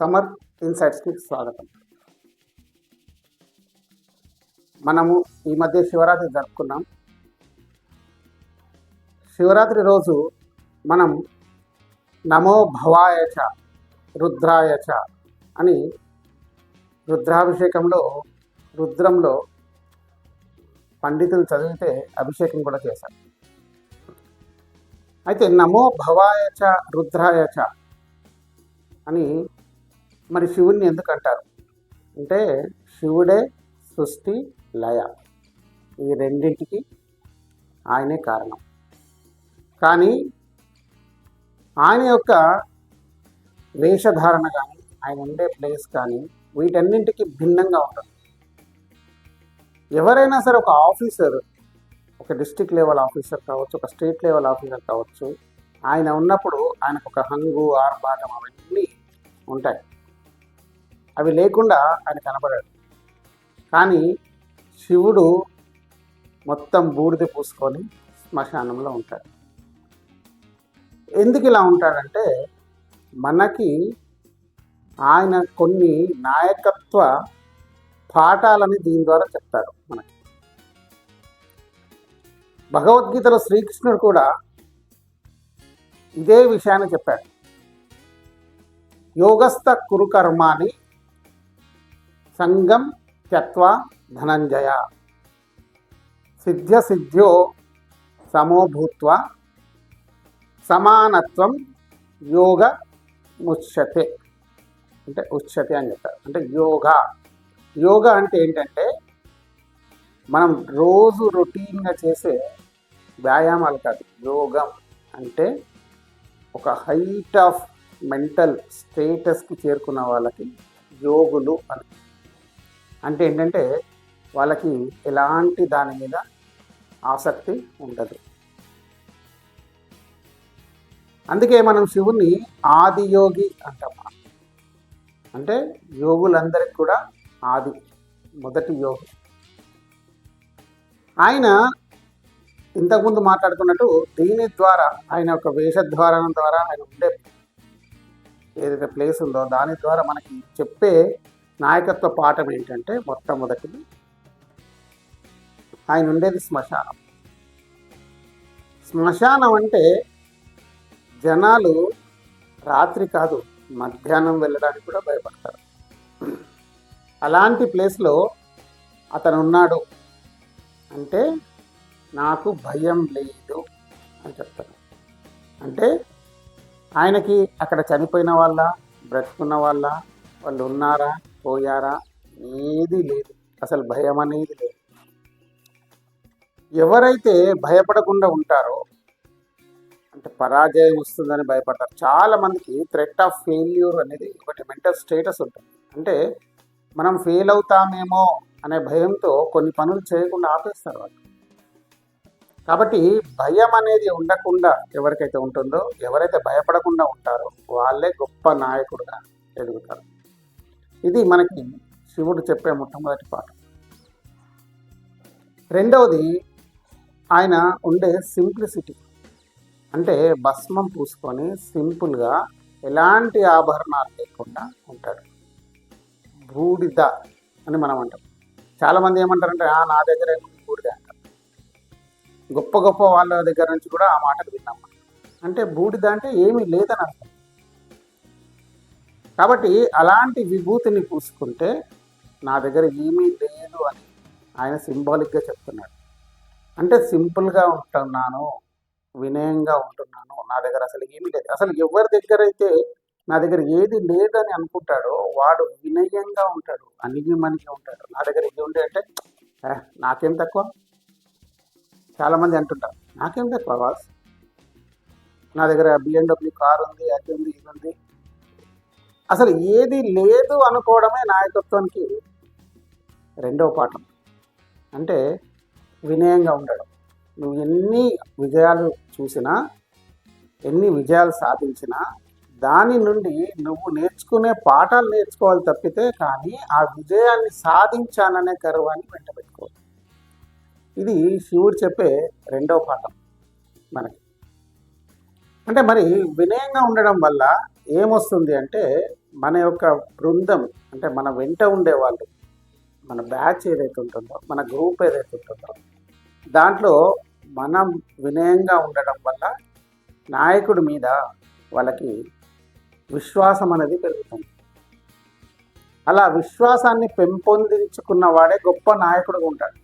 సమర్ ఇన్సైట్స్కి స్వాగతం. మనము ఈ మధ్య శివరాత్రి జరుపుకున్నాం. శివరాత్రి రోజు మనం నమో భవాయచ రుద్రాయచ అని రుద్రాభిషేకంలో రుద్రంలో పండితులు చదివితే అభిషేకం కూడా చేశారు. అయితే నమో భవాయచ రుద్రాయచ అని మరి శివుణ్ణి ఎందుకు అంటారు అంటే శివుడే సృష్టి లయ. ఈ రెండింటికి ఆయనే కారణం. కానీ ఆయన యొక్క వేషధారణ కానీ ఆయన ఉండే ప్లేస్ కానీ వీటన్నింటికి భిన్నంగా ఉంటుంది. ఎవరైనా సరే ఒక ఆఫీసర్ ఒక డిస్టిక్ లెవెల్ ఆఫీసర్ కావచ్చు ఒక స్టేట్ లెవెల్ ఆఫీసర్ కావచ్చు ఆయన ఉన్నప్పుడు ఆయనకు ఒక హంగు ఆర్భాటం అవన్నీ ఉంటాయి. అవి లేకుండా ఆయన కనబడాడు కానీ శివుడు మొత్తం బూడిద పూసుకొని శ్మశానంలో ఉంటాడు. ఎందుకు ఇలా ఉంటాడంటే మనకి ఆయన కొన్ని నాయకత్వ పాఠాలని దీని ద్వారా చెప్తాడు మనకి. భగవద్గీతలో శ్రీకృష్ణుడు కూడా ఇదే విషయాన్ని చెప్పాడు. యోగస్థ కురు కర్మాని సంగం త్యక్వా ధనంజయ. సిద్ధ్య సిద్ధ్యో సమోభూత్వ సమానత్వం యోగ ముచ్యతే. అంటే ఉచ్యతే అని చెప్పారు. అంటే యోగా. యోగా అంటే ఏంటంటే మనం రోజు రొటీన్గా చేసే వ్యాయామాలు కాదు. యోగం అంటే ఒక హైట్ ఆఫ్ మెంటల్ స్టేటస్కి చేరుకున్న వాళ్ళకి యోగులు అని అంటే ఏంటంటే వాళ్ళకి ఎలాంటి దాని మీద ఆసక్తి ఉండదు. అందుకే మనం శివుణ్ణి ఆదియోగి అంటాం. అంటే యోగులందరికి కూడా ఆది మొదటి యోగి. ఆయన ఇంతకుముందు మాట్లాడుకున్నట్టు దీని ద్వారా ఆయన యొక్క వేషధ్వారం ద్వారా ఆయన ఉండే ఏదైతే ప్లేస్ ఉందో దాని ద్వారా మనకి చెప్పే నాయకత్వ పాఠం ఏంటంటే మొట్టమొదటిది ఆయన ఉండేది శ్మశానం. శ్మశానం అంటే జనాలు రాత్రి కాదు మధ్యాహ్నం వెళ్ళడానికి కూడా భయపడతారు. అలాంటి ప్లేస్లో అతను ఉన్నాడు అంటే నాకు భయం లేదు అని చెప్తాను అంటే ఆయనకి అక్కడ చనిపోయిన వాళ్ళ బ్రతుకున్న వాళ్ళ వాళ్ళు ఉన్నారా? పోయారా? ఏది లేదు. అసలు భయం అనేది లేదు. ఎవరైతే భయపడకుండా ఉంటారో అంటే పరాజయం వస్తుందని భయపడతారు. చాలా మందికి థ్రెట్ ఆఫ్ ఫెయిల్యూర్ అనేది ఒకటి మెంటల్ స్టేటస్ ఉంటుంది. అంటే మనం ఫెయిల్ అవుతామేమో అనే భయంతో కొన్ని పనులు చేయకుండా ఆపేస్తారు వాళ్ళు. కాబట్టి భయం అనేది ఉండకుండా ఎవరికైతే ఉంటుందో ఎవరైతే భయపడకుండా ఉంటారో వాళ్ళే గొప్ప నాయకుడుగా ఎదుగుతారు. ఇది మనకి శివుడు చెప్పే మొట్టమొదటి పాఠం రెండవది ఆయన ఉండే సింప్లిసిటీ. అంటే భస్మం పూసుకొని సింపుల్గా ఎలాంటి ఆభరణాలు లేకుండా ఉంటాడు. బూడిద అని మనం అంటాం. చాలామంది ఏమంటారంటే "ఆ, నా దగ్గర బూడిద? అంటారు. గొప్ప గొప్ప వాళ్ళ దగ్గర నుంచి కూడా ఆ మాటలు విన్నాం అంటే బూడిద అంటే ఏమీ లేదని అర్థం. కాబట్టి అలాంటి విభూతిని పూసుకుంటే నా దగ్గర ఏమీ లేదు అని ఆయన సింబాలిక్గా చెప్తున్నాడు. అంటే సింపుల్గా ఉంటున్నాను వినయంగా ఉంటున్నాను నా దగ్గర అసలు ఏమీ లేదు. అసలు ఎవరి దగ్గర అయితే నా దగ్గర ఏది లేదని అనుకుంటాడో వాడు వినయంగా ఉంటాడు అణిగి మనిగి ఉంటాడు. నా దగ్గర ఇది ఉండే అంటే నాకేం తక్కువ? చాలామంది అంటుంటారు నాకేం తక్కువ వాస్ నా దగ్గర బిఎండబ్ల్యూ కార్ ఉంది అది ఉంది ఇది ఉంది. అసలు ఏది లేదు అనుకోవడమే నాయకత్వానికి రెండవ పాఠం. అంటే వినయంగా ఉండడం. నువ్వు ఎన్ని విజయాలు చూసినా ఎన్ని విజయాలు సాధించినా దాని నుండి నువ్వు నేర్చుకునే పాఠాలు నేర్చుకోవాలి తప్పితే కానీ ఆ విజయాన్ని సాధించాననే గర్వాన్ని వెంట పెట్టుకోవాలి ఇది శివుడు చెప్పే రెండవ పాఠం మనకి. అంటే మరి వినయంగా ఉండడం వల్ల ఏమొస్తుంది అంటే మన యొక్క బృందం అంటే మన వెంట ఉండేవాళ్ళు మన బ్యాచ్ ఏదైతే ఉంటుందో మన గ్రూప్ ఏదైతే ఉంటుందో దాంట్లో మనం వినయంగా ఉండడం వల్ల నాయకుడి మీద వాళ్ళకి విశ్వాసం అనేది పెరుగుతుంది. అలా విశ్వాసాన్ని పెంపొందించుకున్న వాడే గొప్ప నాయకుడుగా ఉంటాడు.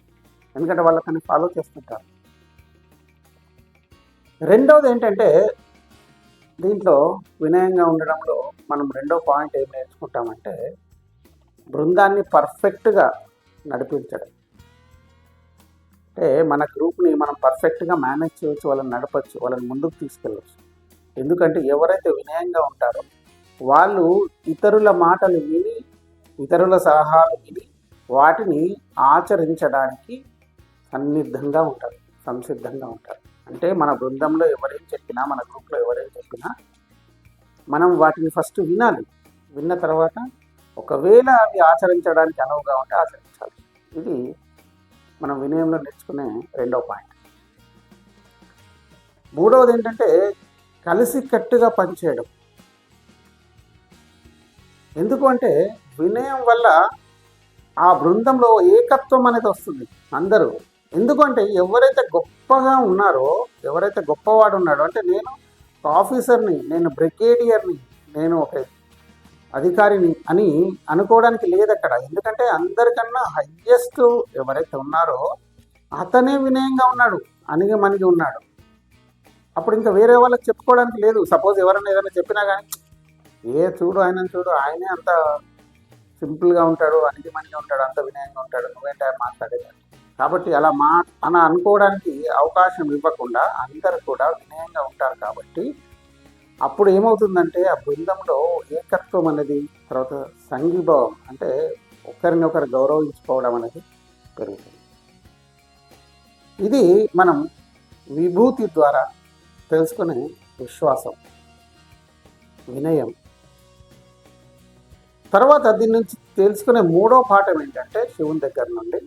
ఎందుకంటే వాళ్ళకని ఫాలో చేస్తుంటారు. రెండవది ఏంటంటే దీంట్లో వినయంగా ఉండడంలో మనం రెండో పాయింట్ ఏం నేర్చుకుంటామంటే బృందాన్ని పర్ఫెక్ట్గా నడిపించడం. అంటే మన గ్రూప్ని మనం పర్ఫెక్ట్గా మేనేజ్ చేయొచ్చు వాళ్ళని నడపచ్చు వాళ్ళని ముందుకు తీసుకెళ్ళచ్చు. ఎందుకంటే ఎవరైతే వినయంగా ఉంటారో వాళ్ళు ఇతరుల మాటలు విని ఇతరుల సలహాలు విని వాటిని ఆచరించడానికి సన్నిద్ధంగా ఉంటారు సంసిద్ధంగా ఉంటారు. అంటే మన బృందంలో ఎవరేం చెప్పినా మన గ్రూప్లో ఎవరేం చెప్పినా మనం వాటిని ఫస్ట్ వినాలి. విన్న తర్వాత ఒకవేళ అవి ఆచరించడానికి అనువుగా ఉంటే ఆచరించాలి. ఇది మనం వినయంలో నేర్చుకునే రెండవ పాయింట్. మూడవది ఏంటంటే కలిసి కట్టుగా పనిచేయడం. ఎందుకు అంటే వినయం వల్ల ఆ బృందంలో ఏకత్వం అనేది వస్తుంది. అందరూ ఎందుకంటే ఎవరైతే గొప్పగా ఉన్నారో ఎవరైతే గొప్పవాడు ఉన్నాడో అంటే నేను ఒక ఆఫీసర్ని నేను బ్రిగేడియర్ని నేను ఒక అధికారిని అని అనుకోవడానికి లేదు అక్కడ ఎందుకంటే అందరికన్నా హయ్యెస్ట్ ఎవరైతే ఉన్నారో అతనే వినయంగా ఉన్నాడు అనిగి మనిగి ఉన్నాడు. అప్పుడు ఇంకా వేరే వాళ్ళకి చెప్పుకోవడానికి లేదు. సపోజ్ ఎవరైనా ఏదైనా చెప్పినా కానీ ఏ చూడు ఆయన చూడు ఆయనే అంత సింపుల్గా ఉంటాడు అనిగి మనిగి ఉంటాడు అంత వినయంగా ఉంటాడు నువ్వేంటే మాట్లాడేదాన్ని కాబట్టి అలా మా అలా అనుకోవడానికి అవకాశం ఇవ్వకుండా అందరు కూడా వినయంగా ఉంటారు కాబట్టి అప్పుడు ఏమవుతుందంటే ఆ బృందంలో ఏకత్వం అనేది తర్వాత సంఘీభావం అంటే ఒకరినొకరు గౌరవించుకోవడం అనేది పెరుగుతుంది. ఇది మనం విభూతి ద్వారా తెలుసుకునే విశ్వాసం వినయం. తర్వాత దీని నుంచి తెలుసుకునే మూడో పాఠం ఏంటంటే శివుని దగ్గర నుండి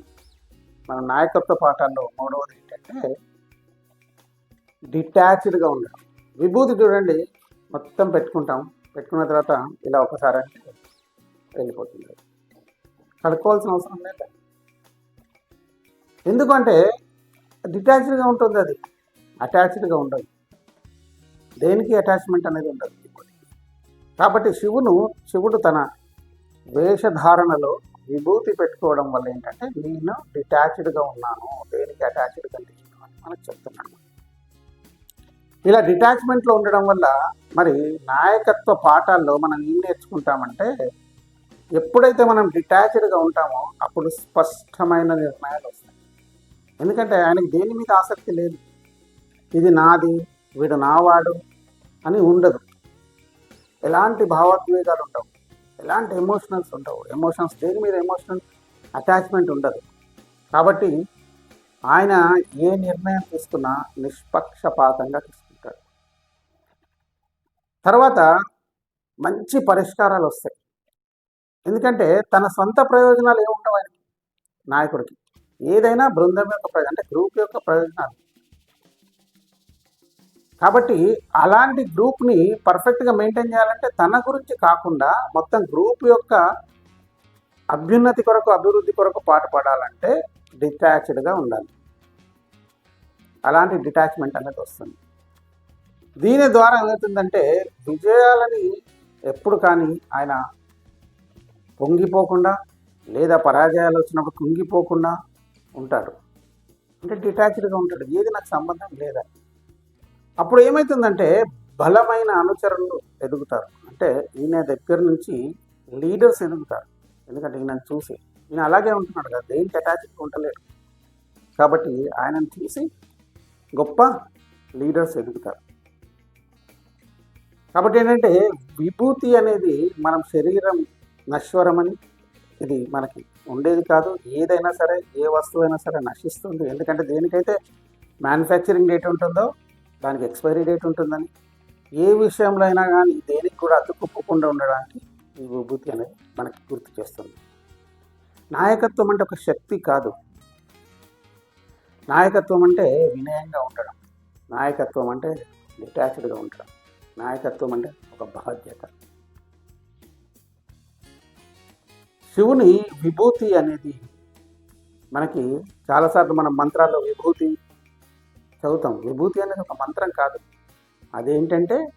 మన నాయకత్వ పాఠాల్లో మూడవది ఏంటంటే డిటాచ్డ్గా ఉండడం విభూతి చూడండి మొత్తం పెట్టుకుంటాం. పెట్టుకున్న తర్వాత ఇలా ఒకసారి అంటే వెళ్ళిపోతుంది. కడుక్కోవాల్సిన అవసరం లేదు? ఎందుకంటే డిటాచ్డ్గా ఉంటుంది అది. అటాచ్డ్గా ఉండదు. దేనికి అటాచ్మెంట్ అనేది ఉండదు. కాబట్టి శివును శివుడు తన వేషధారణలో విభూతి పెట్టుకోవడం వల్ల ఏంటంటే నేను డిటాచ్డ్గా ఉన్నాను. దేనికి అటాచ్డ్ కండిషన్ అని మనకు చెప్తున్నాను ఇలా డిటాచ్మెంట్లో ఉండడం వల్ల మరి నాయకత్వ పాఠాల్లో మనం ఏం నేర్చుకుంటామంటే ఎప్పుడైతే మనం డిటాచ్డ్గా ఉంటామో అప్పుడు స్పష్టమైన నిర్ణయాలు వస్తాయి. ఎందుకంటే ఆయనకి దేని మీద ఆసక్తి లేదు. ఇది నాది వీడు నావాడు అని ఉండదు. ఎలాంటి భావోద్వేగాలు ఉండవు. ఎలాంటి ఎమోషనల్స్ ఉండవు. ఎమోషన్స్ దేని మీద ఎమోషనల్ అటాచ్మెంట్ ఉండదు. కాబట్టి ఆయన ఏ నిర్ణయం తీసుకున్నా నిష్పక్షపాతంగా తీసుకుంటాడు. తర్వాత మంచి పరిష్కారాలు వస్తాయి. ఎందుకంటే తన సొంత ప్రయోజనాలు ఏముండవు ఆయనకి నాయకుడికి. ఏదైనా బృందం యొక్క ప్రయోజనం అంటే గ్రూప్ యొక్క ప్రయోజనాలు. కాబట్టి అలాంటి గ్రూప్ని పర్ఫెక్ట్గా మెయింటైన్ చేయాలంటే తన గురించి కాకుండా మొత్తం గ్రూప్ యొక్క అభ్యున్నతి కొరకు అభివృద్ధి కొరకు పాట పడాలంటే డిటాచ్డ్గా ఉండాలి. అలాంటి డిటాచ్మెంట్ అనేది వస్తుంది. దీని ద్వారా ఏమవుతుందంటే విజయాలని ఎప్పుడు కానీ ఆయన పొంగిపోకుండా లేదా పరాజయాలు వచ్చినప్పుడు కుంగిపోకుండా ఉంటాడు. అంటే డిటాచ్డ్గా ఉంటాడు. ఏది నాకు సంబంధం లేదా? అప్పుడు ఏమవుతుందంటే బలమైన అనుచరులు ఎదుగుతారు. అంటే ఈయన దగ్గర నుంచి లీడర్స్ ఎదుగుతారు. ఎందుకంటే ఈయనను చూసి ఈయన అలాగే ఉంటున్నాడు కదా దేనికి అటాచ్గా ఉండలేడు కాబట్టి ఆయనను చూసి గొప్ప లీడర్స్ ఎదుగుతారు. కాబట్టి ఏంటంటే విభూతి అనేది మనం శరీరం నశ్వరమని ఇది మనకి ఉండేది కాదు. ఏదైనా సరే ఏ వస్తువైనా సరే నశిస్తుంది. ఎందుకంటే దేనికైతే మ్యానుఫ్యాక్చరింగ్ డేట్ ఉంటుందో దానికి ఎక్స్పైరీ డేట్ ఉంటుందని. ఏ విషయంలో అయినా కానీ దేనికి కూడా అతుక్కుపోకుండా ఉండడానికి ఈ విభూతి అనేది మనకి గుర్తు చేస్తుంది. నాయకత్వం అంటే ఒక శక్తి కాదు. నాయకత్వం అంటే వినయంగా ఉండడం. నాయకత్వం అంటే డిటాచ్డ్గా ఉండడం. నాయకత్వం అంటే ఒక బాధ్యత. శివుని విభూతి అనేది మనకి చాలాసార్లు మనం మంత్రాల్లో విభూతి చదువుతాం. విభూతి అనేది ఒక మంత్రం కాదు. అదేంటంటే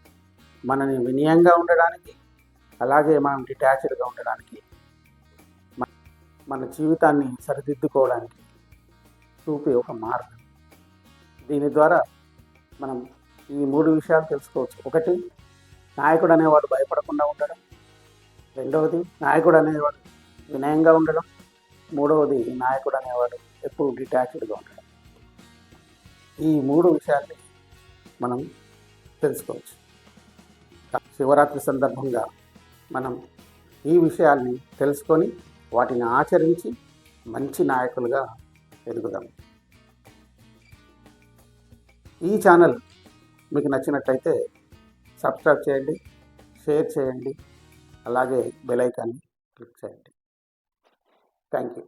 మనని వినయంగా ఉండడానికి అలాగే మనం డిటాచ్డ్గా ఉండడానికి మన- జీవితాన్ని సరిదిద్దుకోవడానికి చూపే ఒక మార్గం. దీని ద్వారా మనం ఈ మూడు విషయాలు తెలుసుకోవచ్చు. ఒకటి నాయకుడు అనేవాడు భయపడకుండా ఉండడం. రెండవది నాయకుడు అనేవాడు వినయంగా ఉండడం. మూడవది నాయకుడు అనేవాడు ఎప్పుడు డిటాచ్డ్గా ఉండడం. ఈ మూడు విషయాల్ని మనం తెలుసుకోవచ్చు. శివరాత్రి సందర్భంగా మనం ఈ విషయాల్ని తెలుసుకొని వాటిని ఆచరించి మంచి నాయకులుగా ఎదుగుదాం. ఈ ఛానల్ మీకు నచ్చినట్లయితే సబ్స్క్రైబ్ చేయండి షేర్ చేయండి అలాగే బెల్ ఐకాన్ని క్లిక్ చేయండి. Thank you.